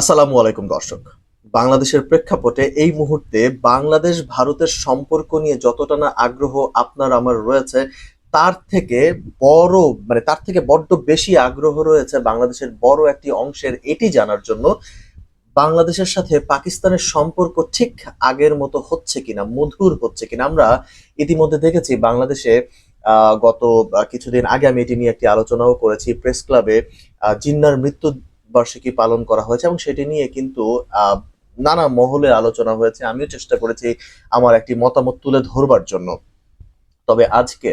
আসসালামু আলাইকুম, দর্শক। বাংলাদেশের প্রেক্ষাপটে এই মুহূর্তে বাংলাদেশ ভারতের সম্পর্ক নিয়ে যতটা না আগ্রহ আপনার আমার রয়েছে, তার থেকে বড় মানে তার থেকে বড্ড বেশি আগ্রহ রয়েছে বাংলাদেশের বড় একটি অংশের, এটি জানার জন্য বাংলাদেশের সাথে পাকিস্তানের সম্পর্ক ঠিক আগের মতো হচ্ছে কিনা, মধুর হচ্ছে কিনা, আমরা ইতিমধ্যে দেখেছি বাংলাদেশে গত কিছুদিন আগে আমি এটি নিয়ে একটি আলোচনাও করেছি প্রেস ক্লাবে জিন্নার মৃত্যু বার্ষিকী পালন করা হয়েছে এবং সেটি নিয়ে কিন্তু নানা মহলে আলোচনা হয়েছে। আমিও চেষ্টা করেছি আমার একটি মতামত তুলে ধরবার জন্য। তবে আজকে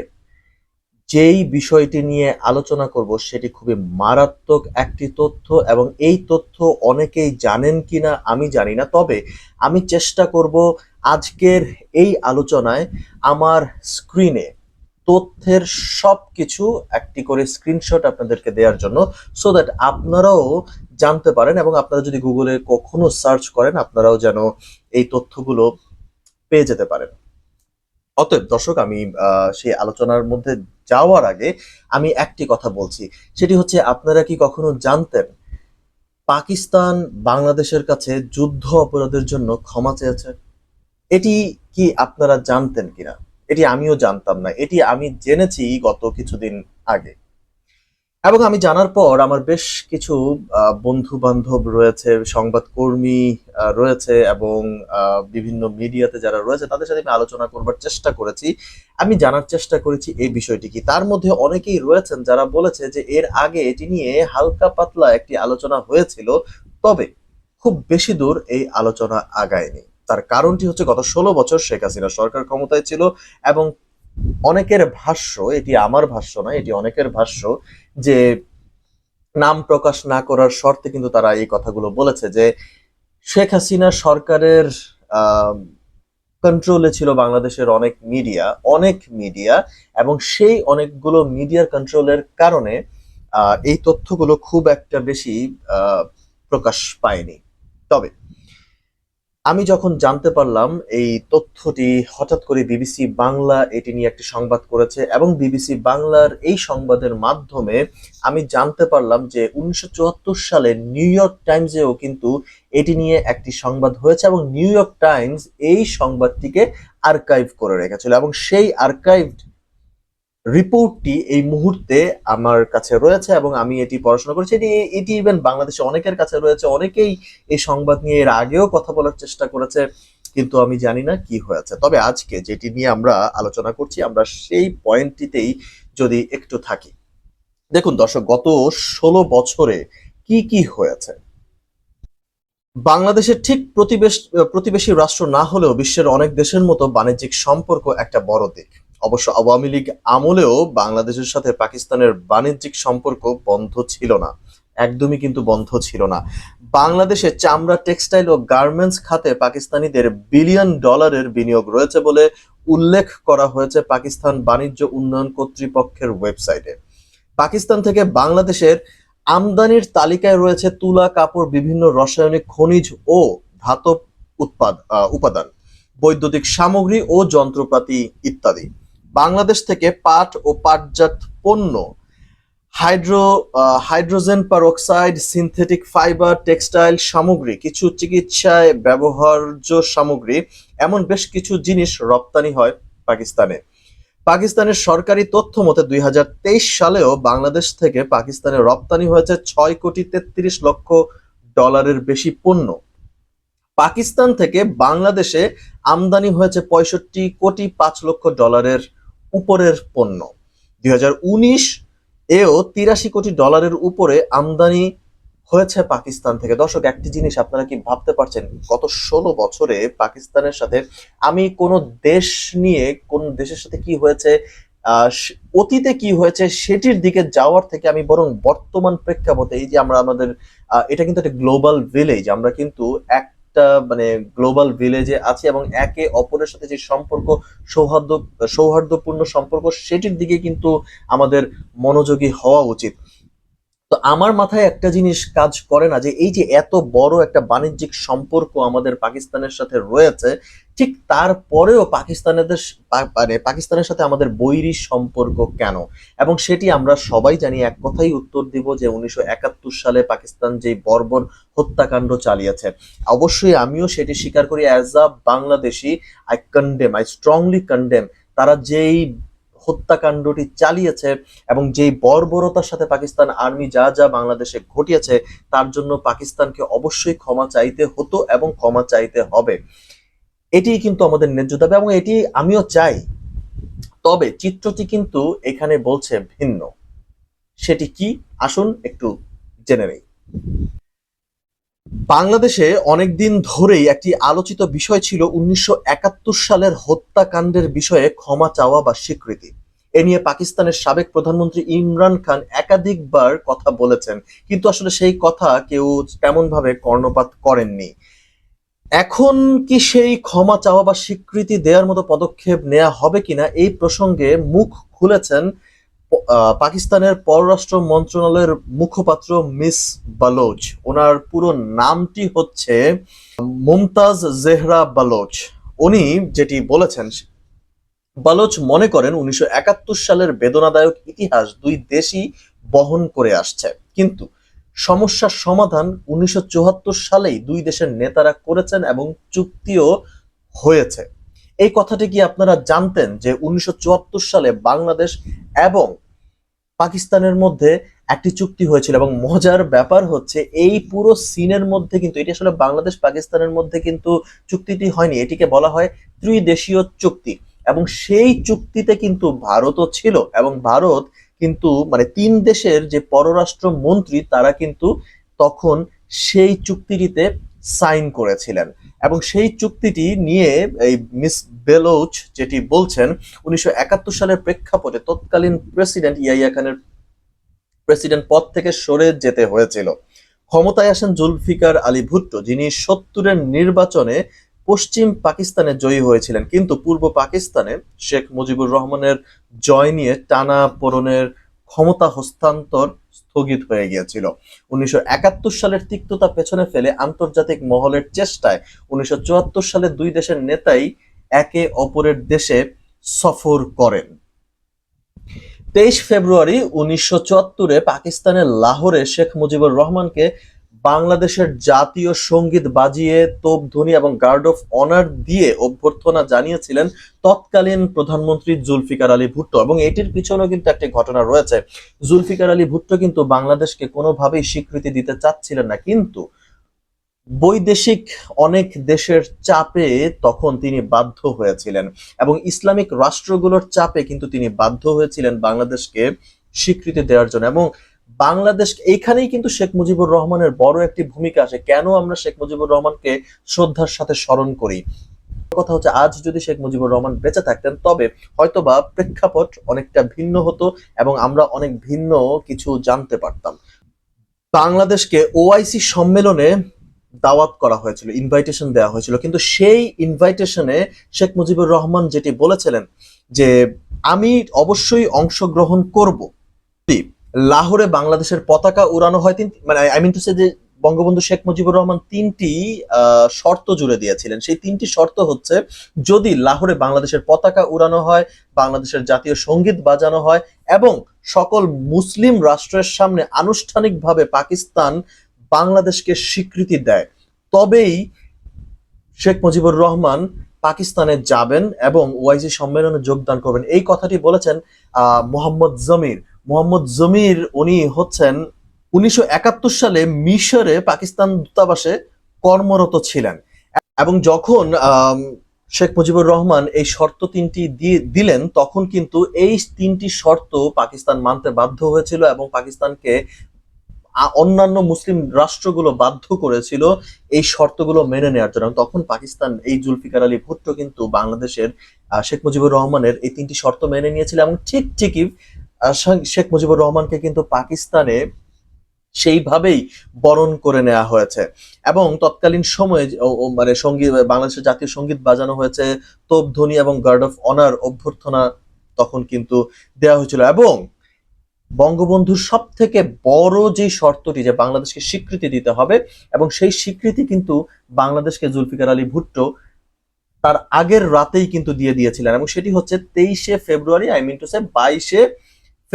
যেই বিষয়টি নিয়ে আলোচনা করব সেটি খুবই মারাত্মক একটি তথ্য এবং এই তথ্য অনেকেই জানেন কিনা আমি জানি না। তবে আমি চেষ্টা করব আজকের এই আলোচনায় আমার স্ক্রিনে তথ্যের সবকিছু একটি করে স্ক্রিনশট আপনাদেরকে দেওয়ার জন্য সো দ্যাট আপনারাও জানতে পারেন এবং আপনারা যদি গুগলে কখনো সার্চ করেন, আপনারাও যেন এই তথ্যগুলো পেয়ে যেতে পারেন। অতএব দর্শক, আমি সেই আলোচনার মধ্যে যাওয়ার আগে আমি একটি কথা বলছি। সেটি হচ্ছে, আপনারা কি কখনো জানতেন পাকিস্তান বাংলাদেশের কাছে যুদ্ধ অপরাধের জন্য ক্ষমা চেয়েছে এটি কি আপনারা জানতেন কিনা? এটি আমিও জানতাম না, এটি আমি জেনেছি গত কিছুদিন আগে। এবং আমি জানার পর আমার বেশ কিছু বন্ধু বান্ধব রয়েছে, সংবাদকর্মী রয়েছে এবং বিভিন্ন মিডিয়াতে যারা রয়েছে, তাদের সাথে আমি আলোচনা করবার চেষ্টা করেছি। আমি জানার চেষ্টা করেছি এই বিষয়টি কি। তার মধ্যে অনেকেই রয়েছেন যারা বলেছে যে, এর আগে এটি নিয়ে হালকা পাতলা একটি আলোচনা হয়েছিল, তবে খুব বেশি দূর এই আলোচনা আগায়নি। তার কারণটি হচ্ছে গত ষোলো বছর শেখ হাসিনা সরকার ক্ষমতায় ছিল এবং অনেকের ভাষ্য, এটি আমার ভাষ্য নয়, এটি অনেকের ভাষ্য, যে নাম প্রকাশ না করার শর্তে কিন্তু তারা এই কথাগুলো বলেছে যে শেখ হাসিনা সরকারের কন্ট্রোলে ছিল বাংলাদেশের অনেক মিডিয়া অনেক মিডিয়া এবং সেই অনেকগুলো মিডিয়ার কন্ট্রোলের কারণে এই তথ্যগুলো খুব একটা বেশি প্রকাশ পায়নি। তবে আমি যখন জানতে পারলাম এই তথ্যটি হঠাৎ করে বিবিসি বাংলা এটি নিয়ে একটি সংবাদ করেছে এবং বিবিসি বাংলার এই সংবাদের মাধ্যমে আমি জানতে পারলাম যে উনিশশো চুয়াত্তর সালে নিউ ইয়র্ক টাইমসেও কিন্তু এটি নিয়ে একটি সংবাদ হয়েছে এবং নিউ ইয়র্ক টাইমস এই সংবাদটিকে আর্কাইভ করে রেখেছিল এবং সেই আর্কাইভড রিপোর্টটি এই মুহূর্তে আমার কাছে রয়েছে এবং আমি এটি পড়াশোনা করেছি। এটি এটি ইভেন বাংলাদেশে অনেকের কাছে রয়েছে। অনেকেই এই সংবাদ নিয়ে এর আগেও কথা বলার চেষ্টা করেছে, কিন্তু আমি জানি না কি হয়েছে। তবে আজকে যেটি নিয়ে আমরা আলোচনা করছি, আমরা সেই পয়েন্টটিতেই যদি একটু থাকি। দেখুন দর্শক, গত ষোলো বছরে কি কি হয়েছে? বাংলাদেশের ঠিক প্রতিবেশ, প্রতিবেশী রাষ্ট্র না হলেও বিশ্বের অনেক দেশের মতো বাণিজ্যিক সম্পর্ক একটা বড় দিক। অবশ্য আওয়ামী লীগ আমলেও বাংলাদেশের সাথে পাকিস্তানের বাণিজ্যিক সম্পর্ক বন্ধ ছিল না। একদমই কিন্তু বন্ধ ছিল না। বাংলাদেশে চামড়া, টেক্সটাইল ও গার্মেন্টস খাতে পাকিস্তানিদের বিলিয়ন ডলারের বিনিয়োগ রয়েছে বলে উল্লেখ করা হয়েছে পাকিস্তান বাণিজ্য উন্নয়ন কর্তৃপক্ষের ওয়েবসাইটে। পাকিস্তান থেকে বাংলাদেশের আমদানির তালিকায় রয়েছে তুলা, কাপড়, বিভিন্ন রাসায়নিক খনিজ ও ধাতব উৎপাদ উপাদান, বৈদ্যুতিক সামগ্রী ও যন্ত্রপাতি ইত্যাদি। বাংলাদেশ থেকে পাট ও পাটজাত পণ্য, hydro hydrogen peroxide synthetic fibre, textile সামগ্রী, কিছু চিকিৎসায় ব্যবহার্য সামগ্রী, এমন বেশ কিছু জিনিস রপ্তানি হয় পাকিস্তানে। পাকিস্তানের সরকারি তথ্য মতে, দুই হাজার তেইশ সালেও বাংলাদেশ থেকে পাকিস্তানে রপ্তানি হয়েছে ছয় কোটি তেত্রিশ লক্ষ ডলারের বেশি পণ্য। পাকিস্তান থেকে বাংলাদেশে আমদানি হয়েছে পঁয়ষট্টি কোটি পাঁচ লক্ষ ডলারের উপরের পণ্য। দু হাজার উনিশ এও তিরাশি কোটি ডলারের উপরে আমদানি হয়েছে পাকিস্তান থেকে। দর্শক, একটি জিনিস আপনারা কি ভাবতে পারছেন? গত ষোলো বছরে পাকিস্তানের সাথে আমি কোন দেশ নিয়ে কোন দেশের সাথে কি হয়েছে অতীতে কি হয়েছে সেটির দিকে যাওয়ার থেকে আমি বরং বর্তমান প্রেক্ষাপটে এই যে আমরা আমাদের এটা কিন্তু একটা গ্লোবাল ভিলেজ, আমরা কিন্তু একটা মানে গ্লোবাল ভিলেজে আছি এবং একে অপরের সাথে যে সম্পর্ক, সৌহার্দ্য, সৌহার্দ্যপূর্ণ সম্পর্ক, সেটির দিকে কিন্তু আমাদের মনোযোগী হওয়া উচিত। তো আমার মাথায় একটা জিনিস কাজ করে না যে, এই যে এত বড় একটা বাণিজ্যিক সম্পর্ক আমাদের পাকিস্তানের সাথে রয়েছে ঠিক তারপরেও পাকিস্তানের মানে পাকিস্তানের সাথে আমাদের বৈরী সম্পর্ক কেন? এবং সেটি আমরা সবাই জানি, এক কথাই উত্তর দিব যে উনিশশো একাত্তর সালে পাকিস্তান যে বর্বর হত্যাকাণ্ড চালিয়েছে। অবশ্যই আমিও সেটি স্বীকার করি as a Bangladeshi I condemn I strongly condemn তারা যেই হত্যাকাণ্ডটি চালিয়েছে এবং যেই বর্বরতার সাথে পাকিস্তান আর্মি যা যা বাংলাদেশে ঘটিয়েছে, তার জন্য পাকিস্তানকে অবশ্যই ক্ষমা চাইতে হতো এবং ক্ষমা চাইতে হবে। এটি কিন্তু আমাদের ন্যায্য দাবি এবং এটি আমিও চাই। তবে চিত্রটি কিন্তু এখানে বলছে ভিন্ন। সেটি কি? আসুন একটু জেনে নেই। বাংলাদেশে অনেকদিন ধরেই একটি আলোচিত বিষয় ছিল উনিশশো একাত্তর সালের হত্যাকাণ্ডের বিষয়ে ক্ষমা চাওয়া বা স্বীকৃতি। এ নিয়ে পাকিস্তানের সাবেক প্রধানমন্ত্রী ইমরান খান একাধিকবার কথা বলেছেন। কিন্তু আসলে সেই কথা কেউ তেমন ভাবে কর্ণপাত করেননি। এখন কি সেই ক্ষমা চাওয়া বা স্বীকৃতি দেওয়ার মতো পদক্ষেপ নেওয়া হবে কিনা এই প্রসঙ্গে মুখ খুলেছেন পাকিস্তানের পররাষ্ট্র মন্ত্রণালয়ের মুখপাত্র মিস বালোচ। ওনার পুরো নামটি হচ্ছে মুমতাজ জেহরা বালোচ। উনি যেটি বলেছেন, বালোচ মনে করেন উনিশশো একাত্তর সালের বেদনাদায়ক ইতিহাস দুই দেশই বহন করে আসছে। কিন্তু সমস্যার সমাধান উনিশশো চুয়াত্তর সালেই দুই দেশের নেতারা করেছেন এবং চুক্তিও হয়েছে। এই কথাটি কি আপনারা জানতেন যে উনিশশো চুয়াত্তর সালে বাংলাদেশ এবং পাকিস্তানের মধ্যে একটি চুক্তি হয়েছিল এবং মজার ব্যাপার হচ্ছে এই পুরো সিনের মধ্যে কিন্তু, এটি আসলে বাংলাদেশ, পাকিস্তানের মধ্যে কিন্তু চুক্তিটি হয়নি। এটিকে বলা হয় ত্রিদেশীয় চুক্তি এবং সেই চুক্তিতে কিন্তু ভারতও ছিল এবং ভারত কিন্তু মানে তিন দেশের যে পররাষ্ট্র মন্ত্রী তারা কিন্তু তখন সেই চুক্তিটিতে সাইন করেছিলেন। এবং সেই চুক্তিটি নিয়ে এই মিস বেলোচ যেটি বলছেন, উনিশশো একাত্তর সালের প্রেক্ষাপটে তৎকালীন প্রেসিডেন্ট ইয়াইয়া খানের প্রেসিডেন্ট পদ থেকে সরে যেতে হয়েছিল। ক্ষমতায় আসেন জুলফিকার আলী ভুট্টো, যিনি সত্তরের নির্বাচনে পশ্চিম পাকিস্তানে জয়ী হয়েছিলেন। কিন্তু পূর্ব পাকিস্তানে শেখ মুজিবুর রহমানের জয় নিয়ে টানা পূরণের ক্ষমতা হস্তান্তর স্থগিত হয়ে গিয়েছিল। উনিশশো সালের তিক্ততা পেছনে ফেলে আন্তর্জাতিক মহলের চেষ্টায় উনিশশো চুয়াত্তর সালে দুই দেশের নেতাই একে অপরের দেশে সফর করেন। তেইশ ফেব্রুয়ারি উনিশশো পাকিস্তানের লাহোরে শেখ মুজিবুর রহমানকে বাংলাদেশের জাতীয় সংগীত বাজিয়ে তোপধ্বনি এবং গার্ড অফ অনার দিয়ে অভ্যর্থনা জানিয়েছিলেন তৎকালীন প্রধানমন্ত্রী জুলফিকার আলী ভুট্টো এবং এটির পিছনেও কিন্তু একটি ঘটনা রয়েছে। জুলফিকার আলী ভুট্টো কিন্তু বাংলাদেশকে কোনোভাবেই স্বীকৃতি দিতে চাচ্ছিলেন না, কিন্তু বৈদেশিক অনেক দেশের চাপে তখন তিনি বাধ্য হয়েছিলেন এবং ইসলামিক রাষ্ট্রগুলোর চাপে কিন্তু তিনি বাধ্য হয়েছিলেন বাংলাদেশকে স্বীকৃতি দেওয়ার জন্য এবং বাংলাদেশ এইখানেই কিন্তু শেখ মুজিবুর রহমানের বড় একটি ভূমিকা আছে। কেন আমরা শেখ মুজিবুর রহমানকে শ্রদ্ধার সাথে স্মরণ করি? কথা হচ্ছে, আজ যদি শেখ মুজিবুর রহমান বেঁচে থাকতেন, তবে হয়তোবা প্রেক্ষাপট অনেকটা ভিন্ন হতো এবং আমরা অনেক ভিন্ন কিছু জানতে পারতাম। বাংলাদেশকে ওআইসি সম্মেলনে দাওয়াত করা হয়েছিল ইনভাইটেশন দেওয়া হয়েছিল। কিন্তু সেই ইনভাইটেশনে শেখ মুজিবুর রহমান যেটি বলেছিলেন যে, আমি অবশ্যই অংশগ্রহণ করব। লাহোরে বাংলাদেশের পতাকা উড়ানো হয় তিন মানে আই মিন টু সে যে বঙ্গবন্ধু শেখ মুজিবুর রহমান তিনটি শর্ত জুড়ে দিয়েছিলেন। সেই তিনটি শর্ত হচ্ছে, যদি লাহোরে বাংলাদেশের পতাকা উড়ানো হয়, বাংলাদেশের জাতীয় সংগীত বাজানো হয় এবং সকল মুসলিম রাষ্ট্রের সামনে আনুষ্ঠানিকভাবে পাকিস্তান বাংলাদেশকে স্বীকৃতি দেয়, তবেই শেখ মুজিবুর রহমান পাকিস্তানে যাবেন এবং ওয়াইসি সম্মেলনে যোগদান করবেন। এই কথাটি বলেছেন মোহাম্মদ জমির মোহাম্মদ জমির উনি হচ্ছেন উনিশশো একাত্তর সালে মিশরে পাকিস্তান দূতাবাসে কর্মরত ছিলেন। এবং যখন শেখ মুজিবুর রহমান এই শর্ত তিনটি দিয়ে দিলেন, তখন কিন্তু এই তিনটি শর্ত পাকিস্তান মানতে বাধ্য হয়েছিল এবং পাকিস্তানকে অন্যান্য মুসলিম রাষ্ট্রগুলো বাধ্য করেছিল এই শর্তগুলো মেনে নেওয়ার জন্য। তখন পাকিস্তান এই জুলফিকার আলী ভুট্টো কিন্তু বাংলাদেশের শেখ মুজিবুর রহমানের এই তিনটি শর্ত মেনে নিয়েছিল এবং ঠিক ঠিকই শেখ মুজিবুর রহমানকে কিন্তু পাকিস্তানে সেইভাবেই বরণ করে নেওয়া হয়েছে। এবং তৎকালীন সময়ে মানে সংগীত বাংলাদেশের জাতীয় সংগীত বাজানো হয়েছে তোপধ্বনি এবং গার্ড অফ অনার অভ্যর্থনা তখন কিন্তু দেওয়া হয়েছিল। এবং বঙ্গবন্ধুর সব থেকে বড় যে শর্তটি যে বাংলাদেশকে স্বীকৃতি দিতে হবে, এবং সেই স্বীকৃতি কিন্তু বাংলাদেশকে জুলফিকার আলী ভুট্টো তার আগের রাতেই কিন্তু দিয়ে দিয়েছিলেন। এবং সেটি হচ্ছে তেইশে ফেব্রুয়ারি, আই মিন টু সে বাইশে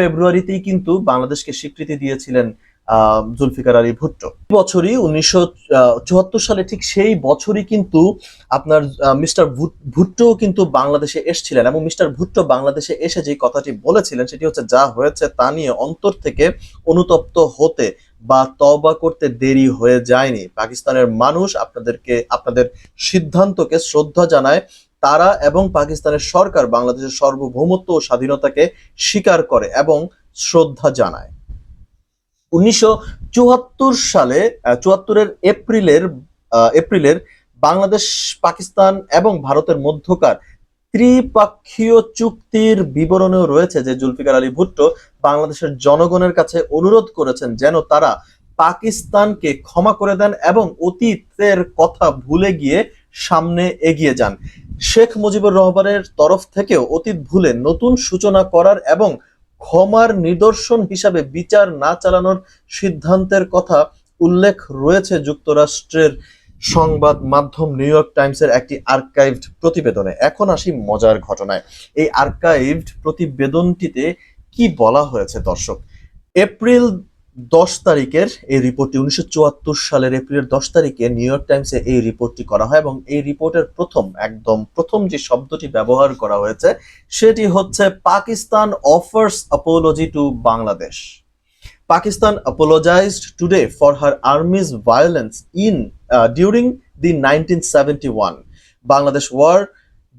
ফেব্রুয়ারিতেই কিন্তু বাংলাদেশকে স্বীকৃতি দিয়েছিলেন জুলফিকার আলী ভুট্টো। বছরই উনিশশো চুয়াত্তর সালে ঠিক সেই বছরই কিন্তু আপনার মিস্টার ভুট্টো কিন্তু বাংলাদেশে এসেছিলেন এবং মিস্টার ভুট্টো বাংলাদেশে এসে যে কথাটি বলেছিলেন সেটি হচ্ছে, যা হয়েছে তা নিয়ে অন্তর থেকে অনুতপ্ত হতে বা তওবা করতে দেরি হয়ে যায়নি। পাকিস্তানের মানুষ আপনাদেরকে, আপনাদের সিদ্ধান্তকে শ্রদ্ধা জানায় তারা এবং পাকিস্তানের সরকার বাংলাদেশের সার্বভৌমত্ব ও স্বাধীনতাকে স্বীকার করে এবং শ্রদ্ধা জানায়। উনিশশো চুয়াত্তর সালে চুয়াত্তরের এপ্রিলের এপ্রিলের বাংলাদেশ, পাকিস্তান এবং ভারতের মধ্যকার ত্রিপাক্ষীয় চুক্তির বিবরণেও রয়েছে যে জুলফিকার আলী ভুট্টো বাংলাদেশের জনগণের কাছে অনুরোধ করেছেন যেন তারা পাকিস্তানকে ক্ষমা করে দেন এবং অতীতের কথা ভুলে গিয়ে সামনে এগিয়ে যান। শেখ মুজিবুর রহমানের তরফ থেকেও অতীত ভুলে নতুন সূচনা করার এবং ক্ষমার নিদর্শন হিসাবে বিচার না চালানোর সিদ্ধান্তের কথা উল্লেখ রয়েছে যুক্তরাষ্ট্রের সংবাদ মাধ্যম নিউ ইয়র্ক টাইমসের একটি আর্কাইভড প্রতিবেদনে। এখন আসি মজার ঘটনায়। এই আর্কাইভড প্রতিবেদনটিতে কি বলা হয়েছে দর্শক? এপ্রিল দশ তারিখের এই রিপোর্টটি, উনিশশো চুয়াত্তর সালের এপ্রিলের দশ তারিখে নিউ ইয়র্ক টাইমসে এই রিপোর্টটি করা হয় এবং এই রিপোর্টের প্রথম, একদম প্রথম যে শব্দটি ব্যবহার করা হয়েছে, সেটি হচ্ছে, Pakistan offers apology to Bangladesh Pakistan apologise today for her army's violence in during the nineteen seventy one Bangladesh war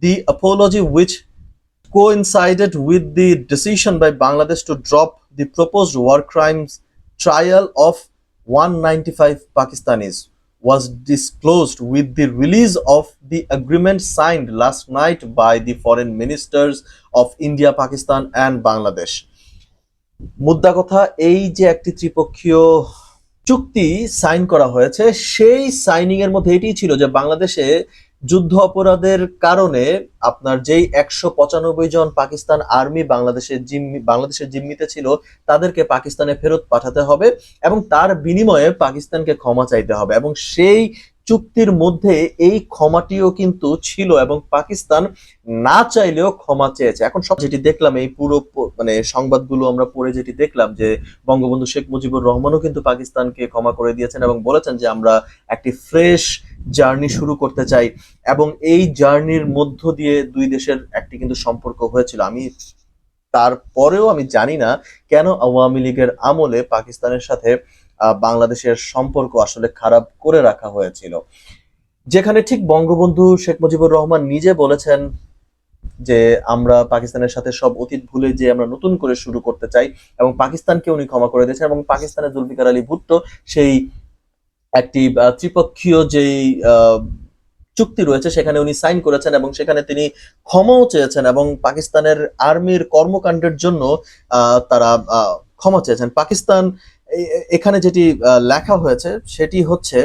the apology which coincided with the decision by Bangladesh to drop the propose war crimes trial of 195 Pakistanis, was disclosed with the release of the agreement signed last night by the foreign ministers of India, Pakistan, and Bangladesh. মুদ্রা কথা এই যে একটি ত্রিপক্ষীয় চুক্তি sign করা হয়েছে সেই signing এর মধ্যে এটি ছিল যে বাংলাদেশে যুদ্ধ অপরাধের কারণে আপনার যেই একশো পঁচানব্বই জন পাকিস্তান আর্মি বাংলাদেশের জিম্মি, বাংলাদেশের জিম্মিতে ছিল, তাদেরকে পাকিস্তানে ফেরত পাঠাতে হবে এবং তার বিনিময়ে পাকিস্তানকে ক্ষমা চাইতে হবে এবং সেই চুক্তির মধ্যে এই ক্ষমাটিও কিন্তু ছিল এবং পাকিস্তান না চাইলেও ক্ষমা চেয়েছে। এখন সব যেটি দেখলাম, এই পুরো মানে সংবাদগুলো আমরা পড়ে যেটি দেখলাম যে বঙ্গবন্ধু শেখ মুজিবুর রহমানও কিন্তু পাকিস্তানকে ক্ষমা করে দিয়েছেন এবং বলেছেন যে আমরা একটি ফ্রেশ জার্নি শুরু করতে চাই এবং এই জার্নির মধ্য দিয়ে দুই দেশের একটি কিন্তু সম্পর্ক হয়েছিল। আমি তারপরেও আমি জানি না কেন আওয়ামী লীগের আমলে পাকিস্তানের সাথে বাংলাদেশের সম্পর্ক আসলে খারাপ করে রাখা হয়েছিল। যেখানে ঠিক বঙ্গবন্ধু শেখ মুজিবুর রহমান নিজে বলেছেন যে, আমরা পাকিস্তানের সাথে সব অতীত ভুলে যে আমরা নতুন করে শুরু করতে চাই এবং পাকিস্তানকে উনি ক্ষমা করে দিয়েছেন এবং পাকিস্তানের জুলফিকার আলী ভুট্টো সেই একটি ত্রিপক্ষীয় যেই চুক্তি রয়েছে সেখানে উনি সাইন করেছেন এবং সেখানে তিনি ক্ষমাও চেয়েছেন এবং পাকিস্তানের আর্মির কর্মকাণ্ডের জন্য তারা ক্ষমা চেয়েছেন। পাকিস্তান এখানে যেটি লেখা হয়েছে, সেটি হচ্ছে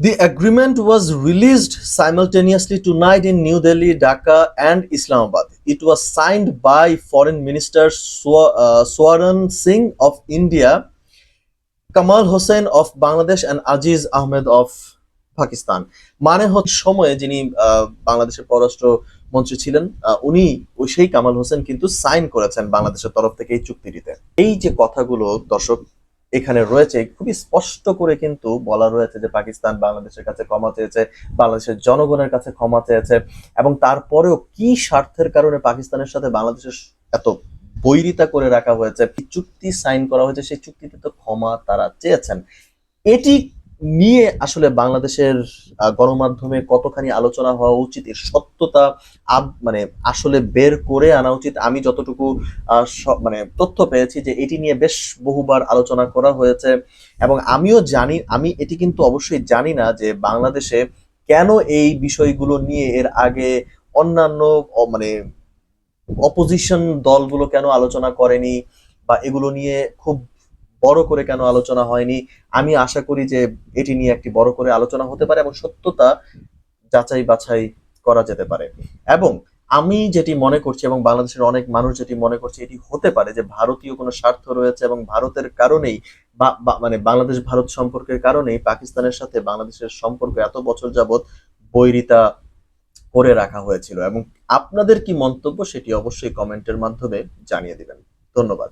the agreement was released simultaneously tonight in New Delhi Dhaka and Islamabad it was signed by foreign minister Swaran Singh of India Kamal Hossain of Bangladesh and Aziz Ahmed of Pakistan মানে হচ্ছে সময়ে যিনি বাংলাদেশের পররাষ্ট্র মন্ত্রী ছিলেন উনি সেই কামাল হোসেন কিন্তু সাইন করেছেন বাংলাদেশের তরফ থেকে এই চুক্তিটিতে। এই যে কথাগুলো দর্শক এখানে রয়েছে। খুবই স্পষ্ট করে কিন্তু বলা রয়েছে যে পাকিস্তান বাংলাদেশের কাছে ক্ষমা চেয়েছে, বাংলাদেশের জনগণের কাছে ক্ষমা চেয়েছে এবং তারপরেও কি স্বার্থের কারণে পাকিস্তানের সাথে বাংলাদেশের এত বৈরিতা করে রাখা হয়েছে চুক্তি সাইন করা হয়েছে, সেই চুক্তিতে তো ক্ষমা তারা চেয়েছেন। এটি নিয়ে আসলে বাংলাদেশের গণমাধ্যমে কতখানি আলোচনা হওয়া উচিত, এর সত্যতা মানে আসলে বের করে আনা উচিত, আমি যতটুকু মানে তথ্য পেয়েছি যে এটি নিয়ে বেশ বহুবার আলোচনা করা হয়েছে। এবং আমিও জানি, আমি এটি কিন্তু অবশ্যই জানি না যে বাংলাদেশে কেন এই বিষয়গুলো নিয়ে এর আগে অন্যান্য মানে অপোজিশন দলগুলো কেন আলোচনা করেনি বা এগুলো নিয়ে খুব বড় করে কেন আলোচনা হয়নি? আমি আশা করি যে এটি নিয়ে একটি বড় করে আলোচনা হতে পারে এবং সত্যতা যাচাই বাছাই করা যেতে পারে। এবং আমি যেটি মনে করছি এবং বাংলাদেশের অনেক মানুষ যেটি মনে করছে এটি হতে পারে যে ভারতীয় কোনো স্বার্থ রয়েছে এবং ভারতের কারণেই মানে বাংলাদেশ ভারত সম্পর্কের কারণেই পাকিস্তানের সাথে বাংলাদেশের সম্পর্ক এত বছর যাবৎ বৈরিতা করে রাখা হয়েছিল। এবং আপনাদের কি মন্তব্য সেটি অবশ্যই কমেন্টের মাধ্যমে জানিয়ে দিবেন। ধন্যবাদ।